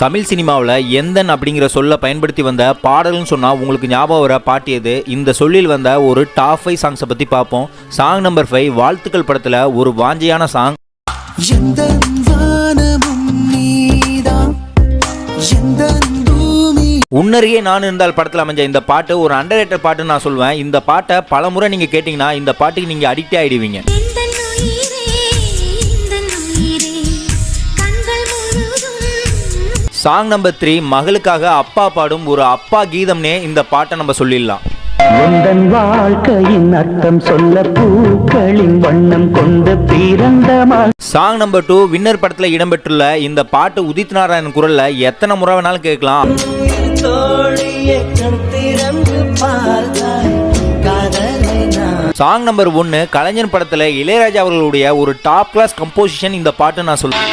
தமிழ் சினிமாவில் எந்தன் அப்படிங்கிற சொல்ல பயன்படுத்தி வந்த பாடல்னு சொன்னால் உங்களுக்கு ஞாபகம் வர பாட்டு எது? இந்த சொல்லில் வந்த ஒரு டாப் ஃபைவ் சாங்ஸை பற்றி பார்ப்போம். சாங் நம்பர் ஃபைவ் வாழ்த்துக்கள் படத்தில் ஒரு வாஞ்சியான சாங் உன்னருகே நான் இருந்தால் படத்தில் அமைஞ்ச இந்த பாட்டு ஒரு அண்டர் பாட்டுன்னு நான் சொல்லுவேன் இந்த பாட்டை பல முறை நீங்கள் கேட்டிங்கன்னா இந்த பாட்டுக்கு நீங்கள் அடிக்ட் ஆகிடுவீங்க சாங் நம்பர் த்ரீ மகளுக்காக அப்பா பாடும் ஒரு அப்பா கீதம்னே இந்த பாட்டை நம்ம சொல்லிடலாம். வாழ்க்கையின் அர்த்தம் சொல்ல பூக்களின் வண்ணம் கொண்டு பிறந்த சாங் நம்பர் டூ வின்னர் படத்தில் இடம்பெற்றுள்ள இந்த பாட்டு உதித் நாராயணன் குரல்ல எத்தனை முறை வேணாலும் கேட்கலாம். சாங் நம்பர் ஒன்று கலைஞர் படத்தில் இளையராஜா அவர்களுடைய ஒரு டாப் கிளாஸ் கம்போசிஷன் இந்த பாட்டு நான் சொல்லுவேன்